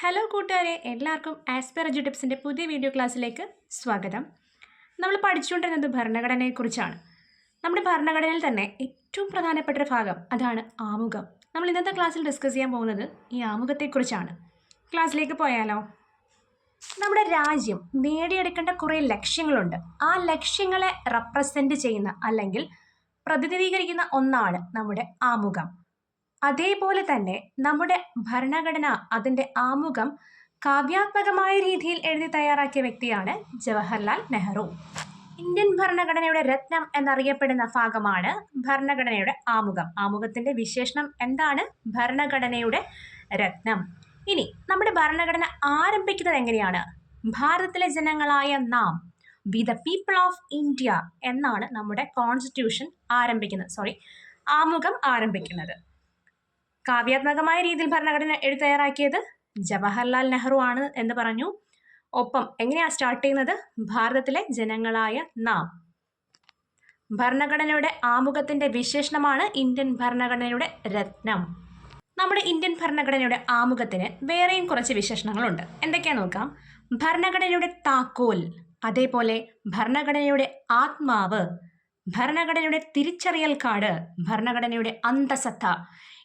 Hello കൂട്ടുകാരെ. എല്ലാവർക്കും ആസ്പെറജു ടിപ്സിന്റെ പുതിയ വീഡിയോ ക്ലാസ്സിലേക്ക് സ്വാഗതം. നമ്മൾ പഠിച്ചുകൊണ്ടിരുന്നത് ഭരണഘടനയെക്കുറിച്ചാണ്. നമ്മുടെ ഭരണഘടനയിൽ തന്നെ ഏറ്റവും പ്രധാനപ്പെട്ട ഒരു ഭാഗം അതാണ് ആമുഖം. നമ്മൾ ഇന്നത്തെ ക്ലാസ്സിൽ ഡിസ്കസ് ചെയ്യാൻ പോകുന്നത് ഈ ആമുഖത്തെക്കുറിച്ചാണ്. ക്ലാസ്സിലേക്ക് പോയാലോ? നമ്മുടെ രാജ്യം നേടിയെടുക്കേണ്ട കുറേ ലക്ഷ്യങ്ങളുണ്ട്. ആ ലക്ഷ്യങ്ങളെ റെപ്രസെന്റ് ചെയ്യുന്ന അല്ലെങ്കിൽ പ്രതിനിധീകരിക്കുന്ന ഒന്നാണ് നമ്മുടെ ആമുഖം. അതേപോലെ തന്നെ നമ്മുടെ ഭരണഘടന അതിന്റെ ആമുഖം കാവ്യാത്മകമായ രീതിയിൽ എഴുതി തയ്യാറാക്കിയ വ്യക്തിയാണ് ജവഹർലാൽ നെഹ്റു. ഇന്ത്യൻ ഭരണഘടനയുടെ രത്നം എന്നറിയപ്പെടുന്ന ഭാഗമാണ് ഭരണഘടനയുടെ ആമുഖം. ആമുഖത്തിന്റെ വിശേഷണം എന്താണ്? ഭരണഘടനയുടെ രത്നം. ഇനി നമ്മുടെ ഭരണഘടന ആരംഭിക്കുന്നത് എങ്ങനെയാണ്? ഭാരതത്തിലെ ജനങ്ങളായ നാം we the people of India എന്നാണ് നമ്മുടെ കോൺസ്റ്റിറ്റ്യൂഷൻ ആരംഭിക്കുന്നത്. സോറി ആമുഖം ആരംഭിക്കുന്നത്. കാവ്യാത്മകമായ രീതിയിൽ ഭരണഘടന എഴുതി തയ്യാറാക്കിയത് ജവഹർലാൽ നെഹ്റു ആണ് എന്ന് പറഞ്ഞു. ഒപ്പം എങ്ങനെയാ സ്റ്റാർട്ട് ചെയ്യുന്നത്? ഭാരതത്തിലെ ജനങ്ങളായ നാം. ഭരണഘടനയുടെ ആമുഖത്തിന്റെ വിശേഷണമാണ് ഇന്ത്യൻ ഭരണഘടനയുടെ രത്നം. നമ്മുടെ ഇന്ത്യൻ ഭരണഘടനയുടെ ആമുഖത്തിന് വേറെയും കുറച്ച് വിശേഷണങ്ങളുണ്ട്. എന്തൊക്കെയാ നോക്കാം? ഭരണഘടനയുടെ താക്കോൽ അതേപോലെ ഭരണഘടനയുടെ ആത്മാവ് ഭരണഘടനയുടെ തിരിച്ചറിയൽ കാർഡ് ഭരണഘടനയുടെ അന്തസത്ത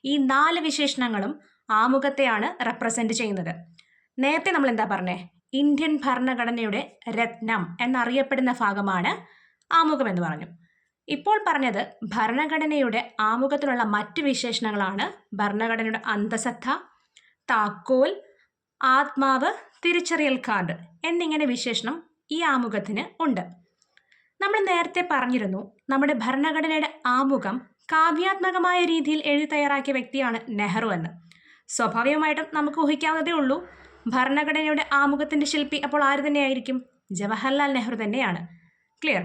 ഈ നാല് വിശേഷണങ്ങളും ആമുഖത്തെയാണ് റെപ്രസെന്റ് ചെയ്യുന്നത്. നേരത്തെ നമ്മൾ എന്താ പറഞ്ഞേ? ഇന്ത്യൻ ഭരണഘടനയുടെ രത്നം എന്നറിയപ്പെടുന്ന ഭാഗമാണ് ആമുഖം എന്ന് പറഞ്ഞു. ഇപ്പോൾ പറഞ്ഞത് ഭരണഘടനയുടെ ആമുഖത്തിലുള്ള മറ്റ് വിശേഷണങ്ങളാണ് ഭരണഘടനയുടെ അന്തസത്ത താക്കോൽ ആത്മാവ് തിരിച്ചറിയൽ കാർഡ് എന്നിങ്ങനെ വിശേഷണം ഈ ആമുഖത്തിന് ഉണ്ട്. നമ്മൾ നേരത്തെ പറഞ്ഞിരുന്നു നമ്മുടെ ഭരണഘടനയുടെ ആമുഖം കാവ്യാത്മകമായ രീതിയിൽ എഴുതി തയ്യാറാക്കിയ വ്യക്തിയാണ് നെഹ്റു എന്ന്. സ്വാഭാവികമായിട്ടും നമുക്ക് ഊഹിക്കാവുന്നതേ ഉള്ളൂ ഭരണഘടനയുടെ ആമുഖത്തിന്റെ ശില്പി അപ്പോൾ ആര് തന്നെയായിരിക്കും? ജവഹർലാൽ നെഹ്റു തന്നെയാണ്. ക്ലിയർ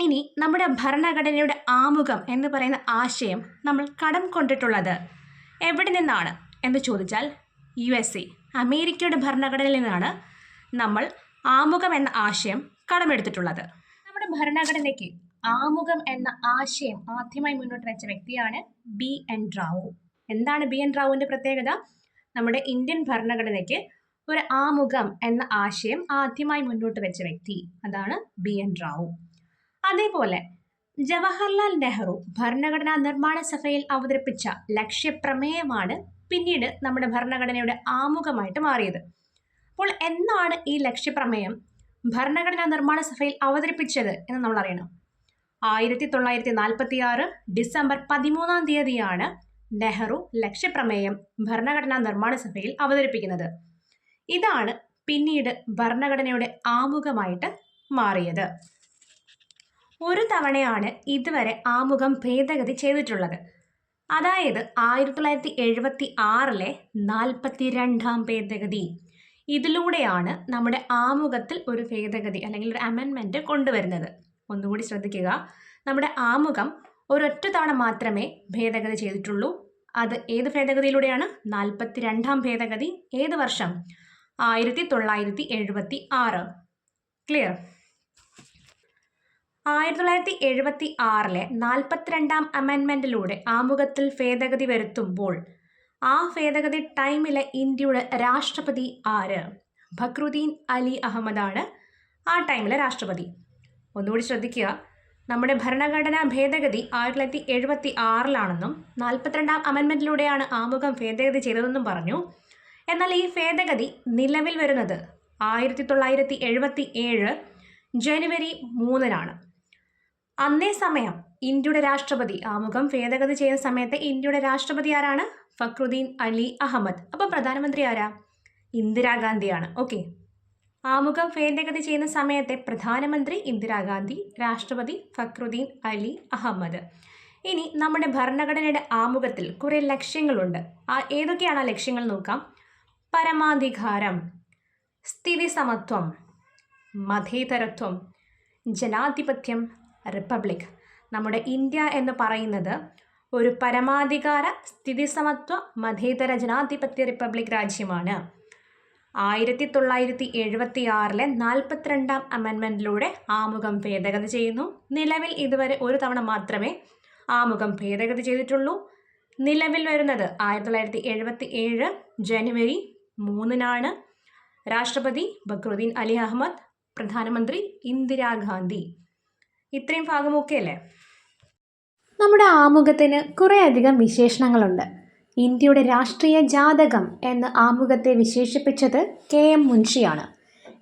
ഇനി നമ്മുടെ ഭരണഘടനയുടെ ആമുഖം എന്ന് പറയുന്ന ആശയം നമ്മൾ കടം കൊണ്ടിട്ടുള്ളത് എവിടെ നിന്നാണ് എന്ന് ചോദിച്ചാൽ യു എസ് എ അമേരിക്കയുടെ ഭരണഘടനയിൽ നിന്നാണ് നമ്മൾ ആമുഖം എന്ന ആശയം കടമെടുത്തിട്ടുള്ളത്. ഭരണഘടനയ്ക്ക് ആമുഖം എന്ന ആശയം ആദ്യമായി മുന്നോട്ട് വെച്ച വ്യക്തിയാണ് ബി എൻ റാവു. എന്താണ് ബി എൻ റാവുവിന്റെ പ്രത്യേകത? നമ്മുടെ ഇന്ത്യൻ ഭരണഘടനയ്ക്ക് ഒരു ആമുഖം എന്ന ആശയം ആദ്യമായി മുന്നോട്ട് വെച്ച വ്യക്തി അതാണ് ബി എൻ റാവു. അതേപോലെ ജവഹർലാൽ നെഹ്റു ഭരണഘടനാ നിർമ്മാണ സഭയിൽ അവതരിപ്പിച്ച ലക്ഷ്യപ്രമേയമാണ് പിന്നീട് നമ്മുടെ ഭരണഘടനയുടെ ആമുഖമായിട്ട് മാറിയത്. അപ്പോൾ എന്നാണ് ഈ ലക്ഷ്യപ്രമേയം? ഭരണഘടനാ നിർമ്മാണ സഭയിൽ അവതരിപ്പിച്ചത് എന്ന് നമ്മൾ അറിയണം. ആയിരത്തി തൊള്ളായിരത്തി നാൽപ്പത്തി ആറ് ഡിസംബർ പതിമൂന്നാം തീയതിയാണ് നെഹ്റു ലക്ഷ്യപ്രമേയം ഭരണഘടനാ നിർമ്മാണ സഭയിൽ അവതരിപ്പിക്കുന്നത്. ഇതാണ് പിന്നീട് ഭരണഘടനയുടെ ആമുഖമായിട്ട് മാറിയത്. ഒരു തവണയാണ് ഇതുവരെ ആമുഖം ഭേദഗതി ചെയ്തിട്ടുള്ളത്. അതായത് ആയിരത്തി തൊള്ളായിരത്തി എഴുപത്തി ആറിലെ നാൽപ്പത്തി രണ്ടാം ഭേദഗതി. ഇതിലൂടെയാണ് നമ്മുടെ ആമുഖത്തിൽ ഒരു ഭേദഗതി അല്ലെങ്കിൽ ഒരു അമെൻമെന്റ് കൊണ്ടുവരുന്നത്. ഒന്നുകൂടി ശ്രദ്ധിക്കുക. നമ്മുടെ ആമുഖം ഒരൊറ്റ തവണ മാത്രമേ ഭേദഗതി ചെയ്തിട്ടുള്ളൂ. അത് ഏത് ഭേദഗതിയിലൂടെയാണ്? നാൽപ്പത്തി രണ്ടാം ഭേദഗതി. ഏത് വർഷം? ആയിരത്തി തൊള്ളായിരത്തി എഴുപത്തി ആറ് ക്ലിയർ ആയിരത്തി തൊള്ളായിരത്തി എഴുപത്തി ആറിലെ നാൽപ്പത്തിരണ്ടാം അമെൻമെന്റിലൂടെ ആമുഖത്തിൽ ഭേദഗതി വരുത്തുമ്പോൾ ആ ഭേദഗതി ടൈമിലെ ഇന്ത്യയുടെ രാഷ്ട്രപതി ആര്? ഭക്രുദ്ദീൻ അലി അഹമ്മദാണ് ആ ടൈമിലെ രാഷ്ട്രപതി. ഒന്നുകൂടി ശ്രദ്ധിക്കുക നമ്മുടെ ഭരണഘടനാ ഭേദഗതി ആയിരത്തി തൊള്ളായിരത്തി എഴുപത്തി ആറിലാണെന്നും നാൽപ്പത്തിരണ്ടാം അമെൻമെന്റിലൂടെയാണ് ആമുഖം ഭേദഗതി ചെയ്തതെന്നും പറഞ്ഞു. എന്നാൽ ഈ ഭേദഗതി നിലവിൽ വരുന്നത് ആയിരത്തി തൊള്ളായിരത്തി എഴുപത്തി ഏഴ് ജനുവരി മൂന്നിനാണ്. അന്നേ സമയം ഇന്ത്യയുടെ രാഷ്ട്രപതി. ആമുഖം ഭേദഗതി ചെയ്യുന്ന സമയത്ത് ഇന്ത്യയുടെ രാഷ്ട്രപതി ആരാണ്? ഫക്രുദ്ദീൻ അലി അഹമ്മദ്. അപ്പോൾ പ്രധാനമന്ത്രി ആരാ? ഇന്ദിരാഗാന്ധിയാണ്. ഓക്കെ. ആമുഖം ഭേദഗതി ചെയ്യുന്ന സമയത്തെ പ്രധാനമന്ത്രി ഇന്ദിരാഗാന്ധി രാഷ്ട്രപതി ഫക്രുദ്ദീൻ അലി അഹമ്മദ്. ഇനി നമ്മുടെ ഭരണഘടനയുടെ ആമുഖത്തിൽ കുറേ ലക്ഷ്യങ്ങളുണ്ട്. ആ ഏതൊക്കെയാണ് ആ ലക്ഷ്യങ്ങൾ നോക്കാം. പരമാധികാരം സ്ഥിതി സമത്വം മതേതരത്വം ജനാധിപത്യം റിപ്പബ്ലിക്. നമ്മുടെ ഇന്ത്യ എന്ന് പറയുന്നത് ഒരു പരമാധികാര സ്ഥിതിസമത്വ മതേതര ജനാധിപത്യ റിപ്പബ്ലിക് രാജ്യമാണ്. ആയിരത്തി തൊള്ളായിരത്തി എഴുപത്തി ആറിലെ നാൽപ്പത്തിരണ്ടാം അമെൻമെന്റിലൂടെ ആമുഖം ഭേദഗതി ചെയ്യുന്നു. നിലവിൽ ഇതുവരെ ഒരു തവണ മാത്രമേ ആമുഖം ഭേദഗതി ചെയ്തിട്ടുള്ളൂ. നിലവിൽ വരുന്നത് ആയിരത്തി തൊള്ളായിരത്തി എഴുപത്തി ഏഴ് ജനുവരി മൂന്നിനാണ്. രാഷ്ട്രപതി ബക്രുദ്ദീൻ അലി അഹമ്മദ് പ്രധാനമന്ത്രി ഇന്ദിരാഗാന്ധി. ഇത്രയും ഭാഗം ഭാഗമൊക്കെ അല്ലേ? നമ്മുടെ ആമുഖത്തിന് കുറേയധികം വിശേഷണങ്ങളുണ്ട്. ഇന്ത്യയുടെ രാഷ്ട്രീയ ജാതകം എന്ന് ആമുഖത്തെ വിശേഷിപ്പിച്ചത് കെ എം മുൻഷിയാണ്.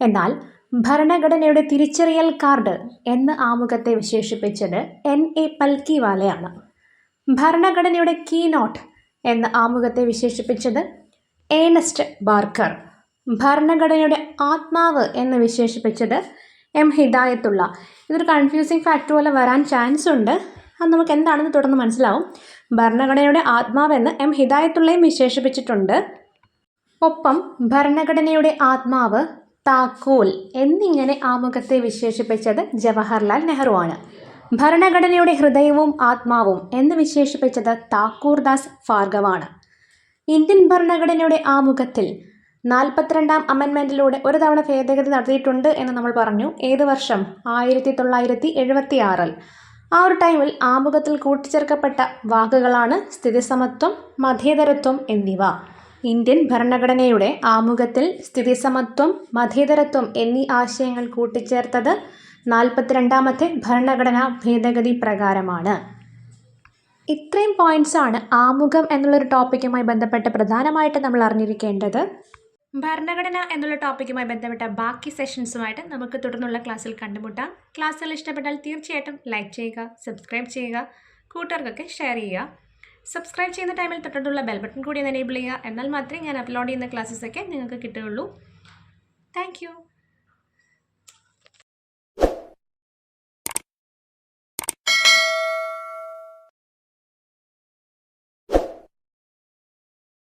എന്നാൽ ഭരണഘടനയുടെ തിരിച്ചറിയൽ കാർഡ് എന്ന് ആമുഖത്തെ വിശേഷിപ്പിച്ചത് എൻ എ പൽക്കിവാലയാണ്. ഭരണഘടനയുടെ കീ നോട്ട് എന്ന് ആമുഖത്തെ വിശേഷിപ്പിച്ചത് ഏണസ്റ്റ് ബാർക്കർ. ഭരണഘടനയുടെ ആത്മാവ് എന്ന് വിശേഷിപ്പിച്ചത് എം ഹിദായത്തുള്ള ഇതൊരു കൺഫ്യൂസിങ് ഫാക്ട് പോലെ വരാൻ ചാൻസ് ഉണ്ട്. അത് നമുക്ക് എന്താണെന്ന് തുടർന്ന് മനസ്സിലാവും. ഭരണഘടനയുടെ ആത്മാവെന്ന് എം ഹിദായത്തുള്ളയും വിശേഷിപ്പിച്ചിട്ടുണ്ട്. ഒപ്പം ഭരണഘടനയുടെ ആത്മാവ് താക്കോൽ എന്നിങ്ങനെ ആമുഖത്തെ വിശേഷിപ്പിച്ചത് ജവഹർലാൽ നെഹ്റു ആണ്. ഭരണഘടനയുടെ ഹൃദയവും ആത്മാവും എന്ന് വിശേഷിപ്പിച്ചത് താക്കൂർദാസ് ഭാർഗവാണ്. ഇന്ത്യൻ ഭരണഘടനയുടെ ആമുഖത്തിൽ നാൽപ്പത്തിരണ്ടാം അമെൻമെന്റിലൂടെ ഒരു തവണ ഭേദഗതി നടത്തിയിട്ടുണ്ട് എന്ന് നമ്മൾ പറഞ്ഞു. ഏത് വർഷം? ആയിരത്തി തൊള്ളായിരത്തി എഴുപത്തി ആറിൽ ആ ഒരു ടൈമിൽ ആമുഖത്തിൽ കൂട്ടിച്ചേർക്കപ്പെട്ട വാക്കുകളാണ് സ്ഥിതിസമത്വം മതേതരത്വം എന്നിവ. ഇന്ത്യൻ ഭരണഘടനയുടെ ആമുഖത്തിൽ സ്ഥിതിസമത്വം മതേതരത്വം എന്നീ ആശയങ്ങൾ കൂട്ടിച്ചേർത്തത് നാൽപ്പത്തിരണ്ടാമത്തെ ഭരണഘടനാ ഭേദഗതി പ്രകാരമാണ്. ഇത്രയും പോയിന്റ്സ് ആണ് ആമുഖം എന്നുള്ളൊരു ടോപ്പിക്കുമായി ബന്ധപ്പെട്ട് പ്രധാനമായിട്ട് നമ്മൾ അറിഞ്ഞിരിക്കേണ്ടത്. ഭരണഘടന എന്നുള്ള ടോപ്പിക്കുമായി ബന്ധപ്പെട്ട ബാക്കി സെഷൻസുമായിട്ട് നമുക്ക് തുടർന്നുള്ള ക്ലാസ്സിൽ കണ്ടുമുട്ടാം. ക്ലാസ്സുകൾ ഇഷ്ടപ്പെട്ടാൽ തീർച്ചയായിട്ടും ലൈക്ക് ചെയ്യുക സബ്സ്ക്രൈബ് ചെയ്യുക കൂട്ടുകാർക്കൊക്കെ ഷെയർ ചെയ്യുക. സബ്സ്ക്രൈബ് ചെയ്യുന്ന ടൈമിൽ തൊട്ടടുത്തുള്ള ബെൽ ബട്ടൺ കൂടി എനേബിൾ ചെയ്യുക. എന്നാൽ മാത്രമേ ഞാൻ അപ്ലോഡ് ചെയ്യുന്ന ക്ലാസ്സസൊക്കെ നിങ്ങൾക്ക് കിട്ടുകയുള്ളൂ. താങ്ക്